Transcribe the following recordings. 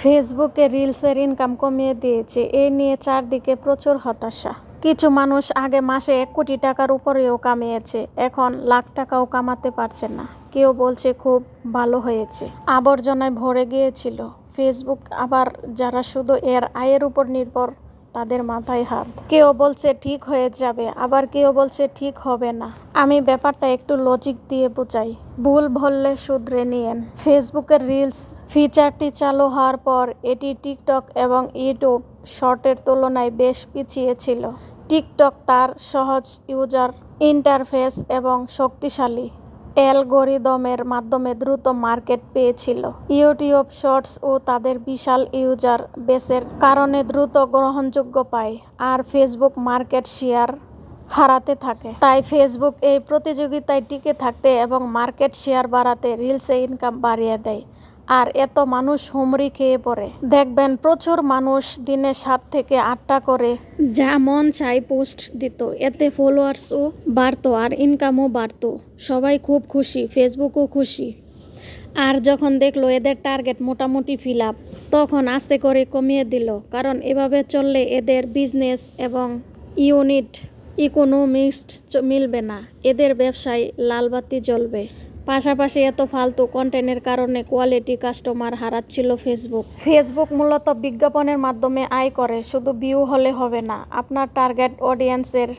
ফেসবুকে রিলসের ইনকাম কমিয়ে দিয়েছে। এ নিয়ে চারদিকে প্রচুর হতাশা। কিছু মানুষ আগে মাসে এক কোটি টাকার উপরেও কামিয়েছে। এখন লাখ টাকাও কামাতে পারছে না। কেউ বলছে খুব ভালো হয়েছে। আবর্জনায় ভরে গিয়েছিল। ফেসবুক আবার যারা শুধু এর আয়ের উপর নির্ভর তাদের মাথায় হাত। কেউ বলছে ঠিক হয়ে যাবে, আবার কেউ বলছে ঠিক হবে না। আমি ব্যাপারটা একটু লজিক দিয়ে বোঝাই। ভুল বললে শুধরে নিয়েন। ফেসবুকের রিলস ফিচারটি চালু হওয়ার পর এটি টিকটক এবং ইউটিউব শর্টের তুলনায় বেশ পিছিয়ে ছিল। টিকটক তার সহজ ইউজার ইন্টারফেস এবং শক্তিশালী। অ্যালগোরিদমের মাধ্যমে দ্রুত মার্কেট পেয়েছিল। ইউটিউব শর্টস ও তাদের বিশাল ইউজার বেসের কারণে দ্রুত গ্রহণযোগ্য পায় আর ফেসবুক মার্কেট শেয়ার হারাতে থাকে। তাই ফেসবুক এই প্রতিযোগিতায় টিকে থাকতে এবং মার্কেট শেয়ার বাড়াতে রিলসে ইনকাম বাড়িয়ে দেয়। আর এত মানুষ হুমড়ি খেয়ে পড়ে। দেখবেন প্রচুর মানুষ দিনে সাত থেকে আটটা করে। যা মন চাই পোস্ট দিত। এতে ফলোয়ার্সও বাড়তো আর ইনকামও বাড়তো। সবাই খুব খুশি ফেসবুকও খুশি। আর যখন দেখল এদের টার্গেট মোটামুটি ফিল আপ তখন আস্তে করে কমিয়ে দিল। কারণ এভাবে চললে এদের বিজনেস এবং ইউনিট ইকোনমিক্স মিলবে না। এদের ব্যবসায় লালবাতি জ্বলবে। পাশাপাশি এত ফালতু কন্টেন্টের কারণে কোয়ালিটি কাস্টমার হারাচ্ছিল ফেসবুক ফেসবুক মূলত বিজ্ঞাপনের মাধ্যমে আয় করে, শুধু ভিউ হলে হবে না। আপনার টার্গেট অডিয়েন্সের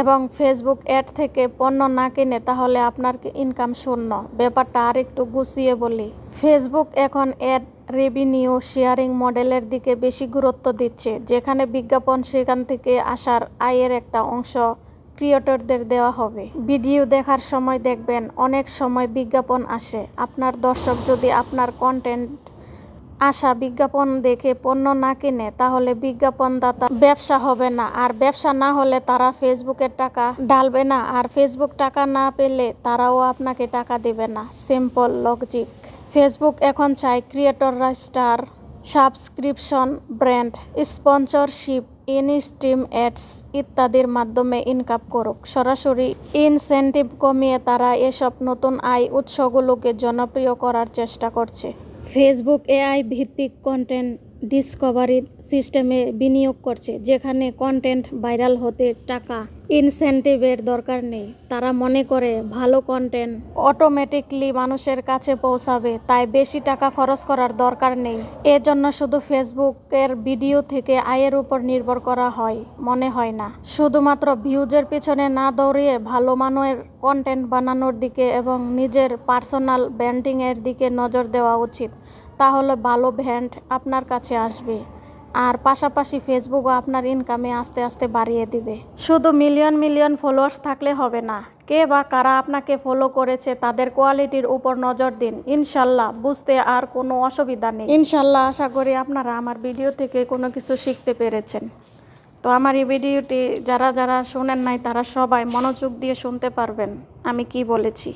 এবং ফেসবুক অ্যাড থেকে পণ্য না কিনে তাহলে আপনার ইনকাম শূন্য। ব্যাপারটা আর একটু গুছিয়ে বলি। ফেসবুক এখন অ্যাড রেভিনিউ শেয়ারিং মডেলের দিকে বেশি গুরুত্ব দিচ্ছে, যেখানে বিজ্ঞাপন সেখান থেকে আসার আয়ের একটা অংশ ক্রিয়েটরদের দেওয়া হবে। ভিডিও দেখার সময় দেখবেন অনেক সময় বিজ্ঞাপন আসে। আপনার দর্শক যদি আপনার কন্টেন্ট আসা বিজ্ঞাপন দেখে পণ্য না কিনে, তাহলে বিজ্ঞাপনদাতা ব্যবসা হবে না। আর ব্যবসা না হলে তারা ফেসবুকের টাকা ডালবে না। আর ফেসবুক টাকা না পেলে তারাও আপনাকে টাকা দেবে না। Simple logic. ফেসবুক এখন চায় ক্রিয়েটররা star subscription, brand, sponsorship in stream ads ইত্যাদির মাধ্যমে ইনকাম করুক। সরাসরি ইনসেন্টিভ কমিয়ে তারা এসব নতুন আয় উৎসগুলোকে জনপ্রিয় করার চেষ্টা করছে। ফেসবুক এআই ভিত্তিক কন্টেন্ট ডিসকভারি সিস্টেমে বিনিয়োগ করছে, যেখানে কন্টেন্ট ভাইরাল হতে টাকা ইনসেন্টিভের দরকার নেই। তারা মনে করে ভালো কন্টেন্ট অটোমেটিকলি মানুষের কাছে পৌঁছাবে, তাই বেশি টাকা খরচ করার দরকার নেই। এজন্য শুধু ফেসবুকের ভিডিও থেকে আয়ের উপর নির্ভর করা হয়, মনে হয় না। শুধুমাত্র ভিউজের পিছনে না দৌড়িয়ে ভালো মানের কন্টেন্ট বানানোর দিকে এবং নিজের পার্সোনাল ব্র্যান্ডিংয়ের দিকে নজর দেওয়া উচিত, তাহলে ভালো ব্র্যান্ড আপনার কাছে আসবে। আর পাশাপাশি ফেসবুকও আপনার ইনকামে আস্তে আস্তে বাড়িয়ে দিবে। শুধু মিলিয়ন মিলিয়ন ফলোয়ার্স থাকলে হবে না। কে বা কারা আপনাকে ফলো করেছে তাদের কোয়ালিটির উপর নজর দিন। ইনশাল্লাহ বুঝতে আর কোনো অসুবিধা নেই। ইনশাল্লাহ আশা করি আপনারা আমার ভিডিও থেকে কোনো কিছু শিখতে পেরেছেন। তো আমার এই ভিডিওটি যারা যারা শোনেন নাই তারা সবাই মনোযোগ দিয়ে শুনতে পারবেন। আমি কি বলেছি?